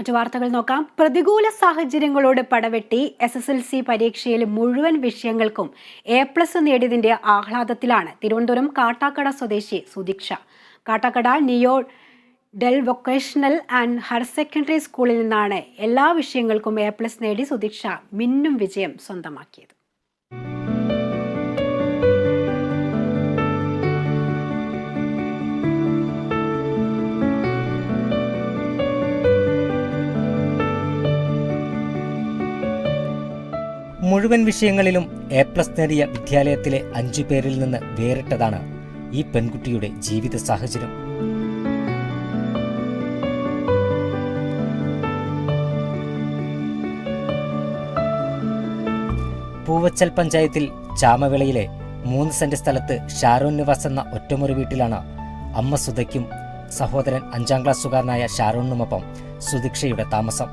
മറ്റു വാർത്തകൾ നോക്കാം. പ്രതികൂല സാഹചര്യങ്ങളോട് പടവെട്ടി എസ് എസ് എൽ സി പരീക്ഷയിൽ മുഴുവൻ വിഷയങ്ങൾക്കും എ പ്ലസ് നേടിയതിന്റെ ആഹ്ലാദത്തിലാണ് തിരുവനന്തപുരം കാട്ടാക്കട സ്വദേശി Sudeeksha. Kattakada Neo Dale vocational and higher secondary സ്കൂളിൽ നിന്നാണ് എല്ലാ വിഷയങ്ങൾക്കും എ പ്ലസ് നേടി സുദീക്ഷ. മിന്നും വിജയം സ്വന്തമാക്കിയത്. മുഴുവൻ വിഷയങ്ങളിലും എ പ്ലസ് നേടിയ വിദ്യാലയത്തിലെ അഞ്ചു പേരിൽ നിന്ന് വേറിട്ടതാണ് ഈ പെൺകുട്ടിയുടെ ജീവിത സാഹചര്യം. പൂവച്ചൽ പഞ്ചായത്തിൽ ചാമവിളയിലെ മൂന്ന് സെന്റ് സ്ഥലത്ത് ഷാരോൻ നിവാസ് എന്ന ഒറ്റമുറി വീട്ടിലാണ് അമ്മ സുധയ്ക്കും സഹോദരൻ അഞ്ചാം ക്ലാസ്സുകാരനായ ഷാരോണിനുമൊപ്പം സുദീക്ഷയുടെ താമസം.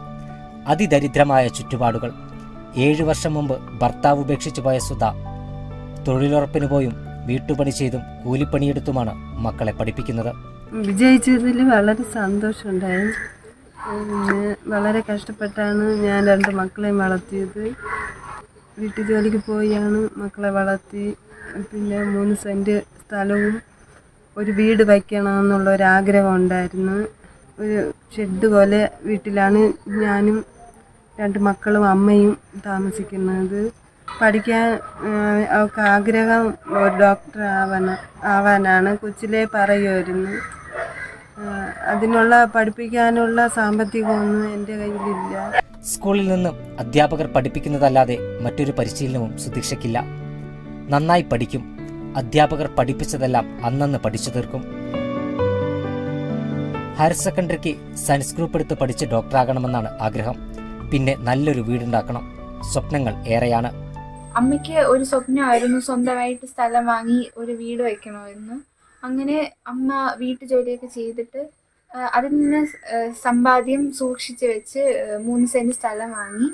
അതിദരിദ്രമായ ചുറ്റുപാടുകൾ ഏഴു വർഷം മുമ്പ് ഭർത്താവ് ഉപേക്ഷിച്ചു പോയ സുധ തൊഴിലുറപ്പിന് പോയും വീട്ടുപണി ചെയ്തും കൂലിപ്പണിയെടുത്തുമാണ് മക്കളെ പഠിപ്പിക്കുന്നത്. വിജയിച്ചതിൽ വളരെ സന്തോഷമുണ്ടായി. വളരെ കഷ്ടപ്പെട്ടാണ് ഞാൻ രണ്ട് മക്കളെയും വളർത്തിയത്. വീട്ടു ജോലിക്ക് പോയാണ് മക്കളെ വളർത്തി. പിന്നെ മൂന്ന് സെന്റ് സ്ഥലവും ഒരു വീട് വയ്ക്കണമെന്നുള്ള ഒരു ആഗ്രഹം ഉണ്ടായിരുന്നു. ഒരു ഷെഡ് പോലെ വീട്ടിലാണ് ഞാനും രണ്ട് മക്കളും അമ്മയും താമസിക്കുന്നത്. പഠിക്കാൻ അവൾക്ക് ആഗ്രഹം ഒരു ഡോക്ടർ ആവാൻ ആവാനാണ് കൊച്ചിലേ പറയുമായിരുന്നു അതിനുള്ള പഠിപ്പിക്കാനുള്ള സാമ്പത്തികമൊന്നും എന്റെ കയ്യിലില്ല. സ്കൂളിൽ നിന്ന് അധ്യാപകർ പഠിപ്പിക്കുന്നതല്ലാതെ മറ്റൊരു പരിശീലനവും സുദീക്ഷയ്ക്കില്ല. നന്നായി പഠിക്കും. അധ്യാപകർ പഠിപ്പിച്ചതെല്ലാം അന്നന്ന് പഠിച്ചു തീർക്കും. ഹയർ സെക്കൻഡറിക്ക് സയൻസ് ഗ്രൂപ്പ് എടുത്ത് പഠിച്ച് ഡോക്ടറാകണമെന്നാണ് ആഗ്രഹം. പിന്നെ നല്ലൊരു വീടുണ്ടാക്കണം. സ്വപ്നങ്ങൾ ഏറെയാണ്. അമ്മയ്ക്ക് ഒരു സ്വപ്നമായിരുന്നു സ്വന്തമായിട്ട് സ്ഥലം വാങ്ങി ഒരു വീട് വെക്കണമെന്ന് അങ്ങനെ അമ്മ വീട്ടു ജോലിയൊക്കെ ചെയ്തിട്ട് അതിൽ നിന്ന് സമ്പാദ്യം സൂക്ഷിച്ച് വെച്ച് മൂന്ന് സെന്റ് സ്ഥലം വാങ്ങി.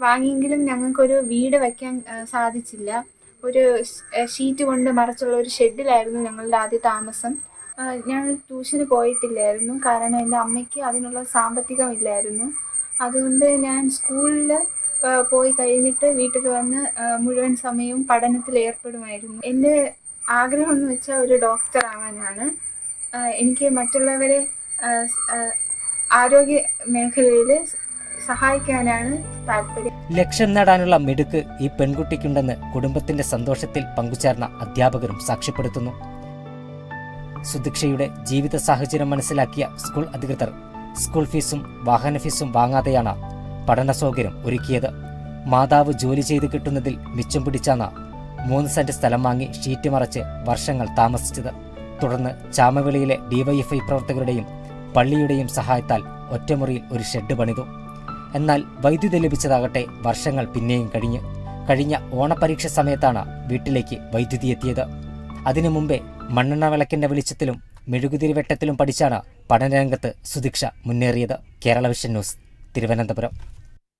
വാങ്ങിയെങ്കിലും ഞങ്ങൾക്കൊരു വീട് വയ്ക്കാൻ സാധിച്ചില്ല. ഒരു ഷീറ്റ് കൊണ്ട് മറച്ചുള്ള ഒരു ഷെഡിലായിരുന്നു ഞങ്ങളുടെ ആദ്യ താമസം. ഞാൻ ട്യൂഷന് പോയിട്ടില്ലായിരുന്നു. കാരണം എന്റെ അമ്മയ്ക്ക് അതിനുള്ള സാമ്പത്തികമില്ലായിരുന്നു. അതുകൊണ്ട് ഞാൻ സ്കൂളിൽ പോയി കഴിഞ്ഞിട്ട് വീട്ടിൽ വന്ന് മുഴുവൻ സമയവും പഠനത്തിൽ ഏർപ്പെടുമായിരുന്നു. എന്റെ ആഗ്രഹം എന്ന് വെച്ചാൽ ഒരു ഡോക്ടർ ആവാനാണ്. എനിക്ക് മറ്റുള്ളവരെ ആരോഗ്യ മേഖലയിൽ സഹായിക്കാനാണ് താല്പര്യം. ലക്ഷ്യം നേടാനുള്ള മിടുക്ക് ഈ പെൺകുട്ടിക്കുണ്ടെന്ന് കുടുംബത്തിന്റെ സന്തോഷത്തിൽ പങ്കുചേർന്ന അധ്യാപകരും സാക്ഷ്യപ്പെടുത്തുന്നു. സുദീക്ഷയുടെ ജീവിത സാഹചര്യം മനസ്സിലാക്കിയ സ്കൂൾ അധികൃതർ സ്കൂൾ ഫീസും വാഹന ഫീസും വാങ്ങാതെയാണ് പഠന സൗകര്യം ഒരുക്കിയത്. മാതാവ് ജോലി ചെയ്ത് കിട്ടുന്നതിൽ മിച്ചം പിടിച്ചാണ് മൂന്ന് സെന്റ് സ്ഥലം വാങ്ങി ഷീറ്റ് മറച്ച് വർഷങ്ങൾ താമസിച്ചത്. തുടർന്ന് ചാമവിളിയിലെ ഡിവൈഎഫ്ഐ പ്രവർത്തകരുടെയും പള്ളിയുടെയും സഹായത്താൽ ഒറ്റമുറിയിൽ ഒരു ഷെഡ് പണിതു. എന്നാൽ വൈദ്യുതി ലഭിച്ചതാകട്ടെ വർഷങ്ങൾ പിന്നെയും കഴിഞ്ഞ്. കഴിഞ്ഞ ഓണപരീക്ഷ സമയത്താണ് വീട്ടിലേക്ക് വൈദ്യുതി എത്തിയത്. അതിനു മുമ്പേ മണ്ണെണ്ണ വിളക്കിന്റെ വെളിച്ചത്തിലും മെഴുകുതിരി വെട്ടത്തിലും പഠിച്ചാണ് പഠനരംഗത്ത് സുദീക്ഷ മുന്നേറിയത് കേരള വിഷൻ ന്യൂസ് തിരുവനന്തപുരം.